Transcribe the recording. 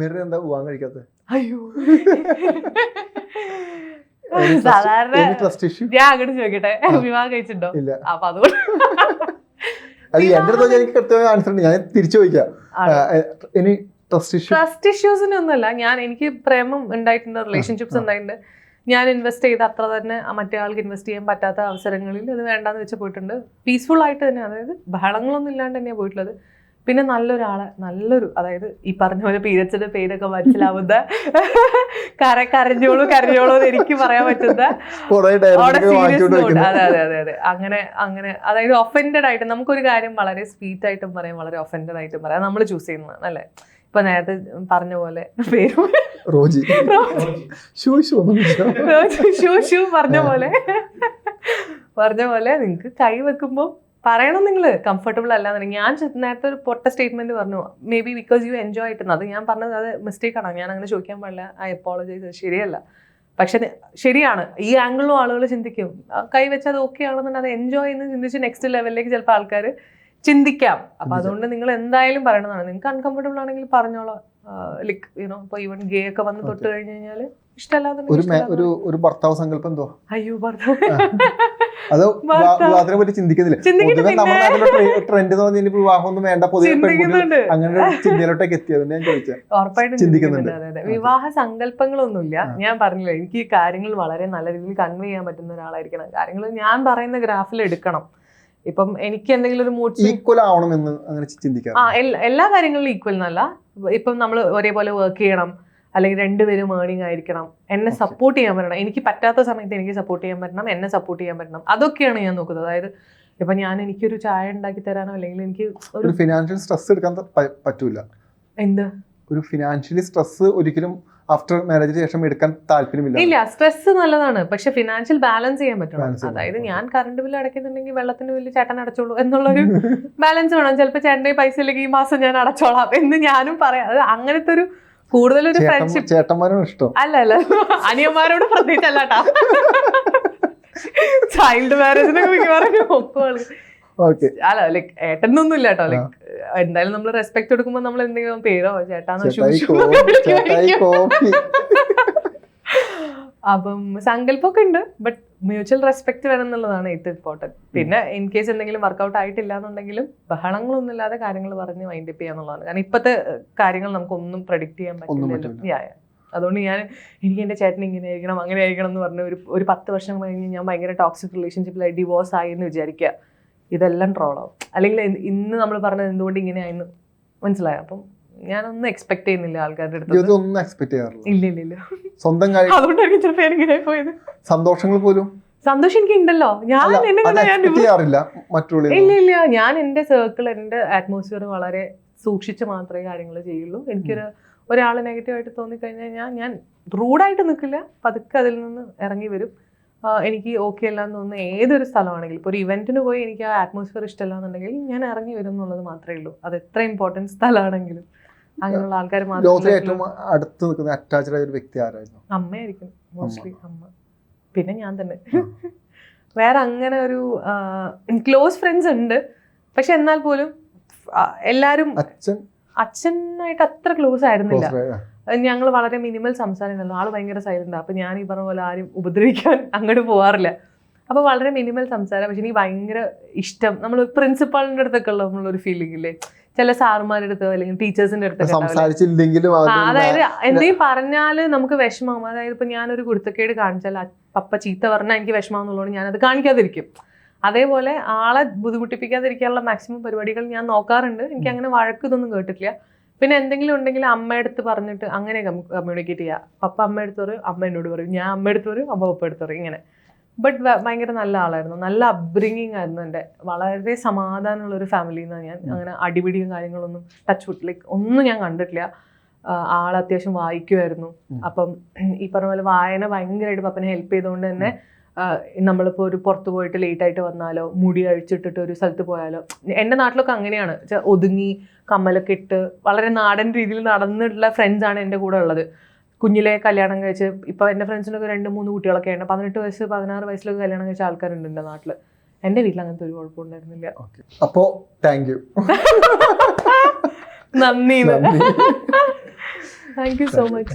Maria എന്താ പോവാൻ കഴിക്കാത്തത് അയ്യോ. സാധാരണ ഞാൻ അങ്ങോട്ട് ചോദിക്കട്ടെ? വിവാഹം കഴിച്ചിട്ടുണ്ടോ? അപ്പൊ അതുകൊണ്ട് അത് എന്റെ അടുത്ത് എനിക്ക് കൃത്യമായ ആൻസർ ഉണ്ട്. ഞാൻ തിരിച്ചു ചോദിക്കാം. ഇനി ട്രസ്റ്റ് ഇഷ്യൂ ട്രസ്റ്റ് ഇഷ്യൂസിന് ഒന്നുമല്ല ഞാൻ എനിക്ക് പ്രേമം ഉണ്ടായിട്ടുണ്ട് റിലേഷൻഷിപ്സ് ഉണ്ടായിട്ടുണ്ട്. ഞാൻ ഇൻവെസ്റ്റ് ചെയ്ത് അത്ര തന്നെ മറ്റേ ആൾക്ക് ഇൻവെസ്റ്റ് ചെയ്യാൻ പറ്റാത്ത അവസരങ്ങളിൽ അത് വേണ്ടാന്ന് വെച്ച് പോയിട്ടുണ്ട്. പീസ്ഫുൾ ആയിട്ട് തന്നെ അതായത് ബഹളങ്ങളൊന്നും ഇല്ലാണ്ട് തന്നെയാണ് പോയിട്ടുള്ളത്. പിന്നെ നല്ലൊരാളെ നല്ലൊരു അതായത് ഈ പറഞ്ഞ പോലെ പീരച്ചിന്റെ പേരൊക്കെ മനസ്സിലാവുന്ന കര കരഞ്ഞോളൂ കരഞ്ഞോളൂ എന്ന് എനിക്ക് പറയാൻ പറ്റുന്ന അതെ അതെ അതെ അതെ. അങ്ങനെ അങ്ങനെ. അതായത് ഒഫൻഡഡ് ആയിട്ട് നമുക്കൊരു കാര്യം വളരെ സ്വീറ്റ് ആയിട്ടും പറയാം വളരെ ഒഫൻഡഡ് ആയിട്ടും പറയാം. നമ്മൾ ചൂസ് ചെയ്യുന്നതാണ് അല്ലേ? ഇപ്പൊ നേരത്തെ പറഞ്ഞ പോലെ പേര് റോജി. ഷൂ ഷൂ പറഞ്ഞ പോലെ. പറഞ്ഞ പോലെ നിങ്ങൾക്ക് കൈ വെക്കുമ്പോൾ പറയണം നിങ്ങൾ കംഫർട്ടബിൾ അല്ലാന്നുണ്ടെങ്കിൽ. ഞാൻ നേരത്തെ ഒരു പൊട്ട സ്റ്റേറ്റ്മെന്റ് പറഞ്ഞു. May be because you enjoy ആയിട്ട് അത് ഞാൻ പറഞ്ഞത് അത് മിസ്റ്റേക്ക് ആണോ? ഞാൻ അങ്ങനെ ചോദിക്കാൻ പാടില്ല. ഐ അപ്പോളജൈസ് ശരിയല്ല. പക്ഷെ ശരിയാണ്. ഈ ആംഗിളിലും ആളുകൾ ചിന്തിക്കും. ആ, കൈ വെച്ചാൽ അത് ഓക്കെ ആണെന്നുണ്ടെങ്കിൽ അത് എൻജോയ് എന്ന് ചിന്തിച്ച് നെക്സ്റ്റ് ലെവലിലേക്ക് ചിലപ്പോൾ ആൾക്കാർ ചിന്തിക്കാം. അപ്പൊ അതുകൊണ്ട് നിങ്ങൾ എന്തായാലും പറയണതാണ് നിങ്ങൾക്ക് അൺകംഫർട്ടബിൾ ആണെങ്കിൽ പറഞ്ഞോളാം. ലൈക്ക് യുനോ ഇപ്പൊ ഈവൻ ഗേ ഒക്കെ വന്ന് തൊട്ട്. കഴിഞ്ഞ് കഴിഞ്ഞാൽ ഇഷ്ടമല്ലാതെ ഒരു ഒരു ഭർത്താവ് സങ്കല്പം എന്തോ? അയ്യോ പറഞ്ഞു അത് ഭർത്താവ്. വിവാഹത്തിനെ പറ്റി ചിന്തിക്കുന്നില്ല. പൊതുവെ നമ്മുടെ നാട്ടിലെ ട്രെൻഡ് എന്ന് പറഞ്ഞാൽ വിവാഹം ഒന്നും വേണ്ട പൊതുവെ പെൺകുട്ടികൾ അങ്ങനെ ചിന്തയിലോട്ടേക്ക് എത്തിയത് ഞാൻ ചോദിച്ചത് ചിന്തിക്കുന്നുണ്ട്. വിവാഹ സങ്കല്പങ്ങളൊന്നുമില്ല. ഞാൻ പറഞ്ഞില്ല എനിക്ക് ഈ കാര്യങ്ങൾ വളരെ നല്ല രീതിയിൽ കൺവേ ചെയ്യാൻ പറ്റുന്ന ഒരാളായിരിക്കണം. കാര്യങ്ങൾ ഞാൻ പറയുന്ന ഗ്രാഫിൽ എടുക്കണം. ഇപ്പം എനിക്ക് എന്തെങ്കിലും ഒരു മൂഡ് ഈക്വൽ ആവണമെന്ന് അങ്ങനെ ചിന്തിക്കാം ആ എല്ലാ കാര്യങ്ങളിലും ഈക്വൽ എന്നല്ല. ഇപ്പം നമ്മൾ ഒരേപോലെ വർക്ക് ചെയ്യണം അല്ലെങ്കിൽ രണ്ടുപേരും ഏർണിംഗ് ആയിരിക്കണം എന്നെ സപ്പോർട്ട് ചെയ്യാൻ പറ്റണം. എനിക്ക് പറ്റാത്ത സമയത്ത് എനിക്ക് സപ്പോർട്ട് ചെയ്യാൻ പറ്റണം എന്നെ സപ്പോർട്ട് ചെയ്യാൻ പറ്റണം. അതൊക്കെയാണ് ഞാൻ നോക്കുന്നത്. അതായത് ഇപ്പൊ ഞാൻ എനിക്കൊരു ചായ ഉണ്ടാക്കി തരാനോ അല്ലെങ്കിൽ എനിക്ക് ഒരു ഫിനാൻഷ്യൽ സ്ട്രെസ് എടുക്കാൻ പറ്റൂല. എന്ത്? ഒരു ഫിനാൻഷ്യലി സ്ട്രെസ് ഒരിക്കലും ആഫ്റ്റർ മാരേജിന് ശേഷം എടുക്കാൻ താല്പര്യമില്ല. ഇല്ല സ്ട്രെസ് നല്ലതാണ്. പക്ഷെ ഫിനാൻഷ്യൽ ബാലൻസ് ചെയ്യാൻ പറ്റണം. അതായത്. ഞാൻ കറണ്ട് ബില്ല് അടയ്ക്കുന്നുണ്ടെങ്കിൽ വെള്ളത്തിന് ബില്ല് ചേട്ടൻ അടച്ചോളൂ എന്നുള്ളൊരു ബാലൻസ് വേണം. ചിലപ്പോൾ ചേട്ടന്റെ പൈസ ഇല്ലെങ്കിൽ ഈ മാസം ഞാൻ അടച്ചോളാം എന്ന് ഞാനും പറയാം. അത് അങ്ങനത്തെ ഒരു കൂടുതലൊരു ഫ്രണ്ട്ഷിപ്പ് ചേട്ടന്മാരാണ് ഇഷ്ടം. അല്ല അല്ല. അനിയന്മാരോട് പ്രത്യേകിച്ചല്ലാട്ടാ ചൈൽഡ് മാരേജിനൊക്കെ മിക്കവാറും ഒക്കുവാണ് അല്ല ലൈക്ക് ഏട്ടനൊന്നും ഇല്ല കേട്ടോ ലൈക്ക് എന്തായാലും നമ്മൾ റെസ്പെക്ട് കൊടുക്കുമ്പോൾ നമ്മൾ എന്തെങ്കിലും പേരോ ചേട്ടാന്നോ അപ്പം സങ്കല്പമൊക്കെ ഉണ്ട്. ബട്ട് മ്യൂച്വൽ റെസ്പെക്ട് വേണം എന്നുള്ളതാണ് ഏറ്റവും ഇമ്പോർട്ടന്റ് പിന്നെ ഇൻ കേസ് എന്തെങ്കിലും വർക്കൗട്ട് ആയിട്ടില്ല എന്നുണ്ടെങ്കിലും ബഹളങ്ങളൊന്നും ഇല്ലാതെ കാര്യങ്ങൾ പറഞ്ഞ് മൈൻഡ് അപ്പ് ചെയ്യാന്നുള്ളതാണ്. കാരണം ഇപ്പോഴത്തെ കാര്യങ്ങൾ നമുക്കൊന്നും പ്രഡിക്റ്റ് ചെയ്യാൻ പറ്റില്ലല്ലോ. അതുകൊണ്ട് ഞാൻ എനിക്ക് എന്റെ ചേട്ടൻ ഇങ്ങനെ ആയിരിക്കണം അങ്ങനെ ആയിരിക്കണം എന്ന് പറഞ്ഞ് ഒരു ഒരു പത്ത് വർഷം കഴിഞ്ഞ് ഞാൻ ഭയങ്കര ടോക്സിക് റിലേഷൻഷിപ്പിലായി ഡിവോഴ്സ് ആയി എന്ന് വിചാരിക്കുക ഇതെല്ലാം ട്രോളാവും. അല്ലെങ്കിൽ ഇന്ന് നമ്മൾ പറഞ്ഞത് എന്തുകൊണ്ട് ഇങ്ങനെ ആയെന്ന് മനസ്സിലായോ? അപ്പം ഞാനൊന്നും എക്സ്പെക്ട് ചെയ്യുന്നില്ല ആൾക്കാരുടെ അടുത്ത്. ഒന്നും എക്സ്പെക്ട് ചെയ്യാറില്ല. ഇല്ല ഇല്ല ഇല്ല. സ്വന്തം കാര്യം അതുകൊണ്ടായിരിക്കും ചിലപ്പോൾ എനിക്കിങ്ങനെ പോയത്. സന്തോഷങ്ങൾ പോലും? സന്തോഷം എനിക്ക് ഉണ്ടല്ലോ. ഞാൻ ചെയ്യാറില്ല ഇല്ല ഇല്ല. ഞാൻ എന്റെ സർക്കിൾ എന്റെ അറ്റ്മോസ്ഫിയർ വളരെ സൂക്ഷിച്ച് മാത്രമേ കാര്യങ്ങൾ ചെയ്യുള്ളൂ. എനിക്കൊരു ഒരാൾ നെഗറ്റീവായിട്ട് തോന്നിക്കഴിഞ്ഞാൽ ഞാൻ ഞാൻ റൂഡായിട്ട് നിൽക്കില്ല പതുക്കെ അതിൽ നിന്ന് ഇറങ്ങി വരും. എനിക്ക് ഓക്കെ അല്ല എന്ന് തോന്നുന്ന ഏതൊരു സ്ഥലമാണെങ്കിലും. ഇപ്പോൾ ഒരു ഇവന്റിന് പോയി എനിക്ക് ആ അറ്റ്മോസ്ഫിയർ ഇഷ്ടമല്ല എന്നുണ്ടെങ്കിൽ ഞാൻ ഇറങ്ങി വരും എന്നുള്ളത് മാത്രമേ ഉള്ളൂ. അത് എത്ര ഇമ്പോർട്ടന്റ് സ്ഥലമാണെങ്കിലും. അങ്ങനെയുള്ള ആൾക്കാർ മാത്രമേ മാത്രം ഏറ്റവും അടുത്ത് നിൽക്കുന്ന അറ്റാച്ച്ഡ് ആയ ഒരു വ്യക്തി ആരായിരുന്നു? അമ്മയായിരിക്കും. മോസ്റ്റ്ലി അമ്മ. പിന്നെ ഞാൻ തന്നെ. വേറെ അങ്ങനെ ഒരു ക്ലോസ് ഫ്രണ്ട്സ് ഉണ്ട്. പക്ഷെ എന്നാൽ പോലും എല്ലാവരും എല്ലാരും അച്ഛൻ? അച്ഛനായിട്ട് അത്ര ക്ലോസ് ആയിരുന്നില്ല. ഞങ്ങൾ വളരെ മിനിമൽ സംസാരമല്ലോ ആൾ ഭയങ്കര സൈലന്റ് അപ്പോൾ ഞാൻ ഈ പറഞ്ഞ പോലെ ആരും ഉപദ്രവിക്കാൻ അങ്ങോട്ട് പോകാറില്ല അപ്പോൾ വളരെ മിനിമൽ സംസാരം. പക്ഷെ എനിക്ക് ഭയങ്കര ഇഷ്ടം. നമ്മൾ പ്രിൻസിപ്പാളിന്റെ അടുത്തൊക്കെ ഉള്ള നമ്മളൊരു ഫീലിംഗ് ഇല്ലേ? ചില സാറുമാരുടെ അടുത്തോ അല്ലെങ്കിൽ ടീച്ചേഴ്സിന്റെ അടുത്തോ? സംസാരിച്ചില്ലെങ്കിലും അതായത് എന്തെങ്കിലും പറഞ്ഞാൽ നമുക്ക് വിഷമം. അതായത് ഇപ്പം ഞാനൊരു കുരുത്തക്കേട് കാണിച്ചാൽ പപ്പ ചീത്ത പറഞ്ഞാൽ എനിക്ക് വിഷമം എന്നുള്ളത് ഞാനത് കാണിക്കാതിരിക്കും. അതേപോലെ ആളെ ബുദ്ധിമുട്ടിപ്പിക്കാതിരിക്കാനുള്ള മാക്സിമം പരിപാടികൾ ഞാൻ നോക്കാറുണ്ട്. എനിക്ക് അങ്ങനെ വഴക്ക് ഇതൊന്നും കേട്ടിട്ടില്ല. പിന്നെ എന്തെങ്കിലും ഉണ്ടെങ്കിൽ അമ്മയടുത്ത് പറഞ്ഞിട്ട് അങ്ങനെ കമ്മ്യൂണിക്കേറ്റ് ചെയ്യുക പപ്പ അമ്മയടുത്ത് പറയും അമ്മ എന്നോട് പറയും ഞാൻ അമ്മയടുത്ത് പറയും അമ്മ പപ്പ എടുത്ത് പറയും ഇങ്ങനെ. ബട്ട് ഭയങ്കര നല്ല ആളായിരുന്നു. നല്ല അപ്ബ്രിങ്ങിങ് ആയിരുന്നു എന്റെ. വളരെ സമാധാനമുള്ള ഒരു ഫാമിലിയിൽ നിന്നാണ് ഞാൻ. അങ്ങനെ അടിപിടിയും കാര്യങ്ങളൊന്നും ടച്ച് വുഡ് ലൈക്ക് ഒന്നും ഞാൻ കണ്ടിട്ടില്ല. ആൾ അത്യാവശ്യം വായിക്കുമായിരുന്നു അപ്പം ഈ പറഞ്ഞ പോലെ വായന ഭയങ്കരമായിട്ട് പപ്പനെ ഹെൽപ്പ് ചെയ്തുകൊണ്ട് തന്നെ നമ്മളിപ്പോൾ ഒരു പുറത്ത് പോയിട്ട് ലേറ്റായിട്ട് വന്നാലോ മുടി അഴിച്ചിട്ടിട്ട് ഒരു സ്ഥലത്ത് പോയാലോ എന്റെ നാട്ടിലൊക്കെ അങ്ങനെയാണ്. ഒതുങ്ങി കമ്മലൊക്കെ ഇട്ട് വളരെ നാടൻ രീതിയിൽ നടന്നിട്ടുള്ള ഫ്രണ്ട്സ് ആണ് എന്റെ കൂടെ ഉള്ളത്. കുഞ്ഞിലെ കല്യാണം കഴിച്ച് ഇപ്പോൾ എന്റെ ഫ്രണ്ട്സിനൊക്കെ രണ്ട് മൂന്ന് കുട്ടികളൊക്കെ ഉണ്ട്. പതിനെട്ട് വയസ്സ് പതിനാറ് വയസ്സിലൊക്കെ കല്യാണം കഴിച്ച ആൾക്കാരുണ്ട് എന്റെ നാട്ടിൽ എന്റെ വീട്ടിൽ അങ്ങനത്തെ ഒരു കുഴപ്പമുണ്ടായിരുന്നില്ല അപ്പോൾ അപ്പോ താങ്ക് യു നന്ദി താങ്ക് യു സോ മച്ച്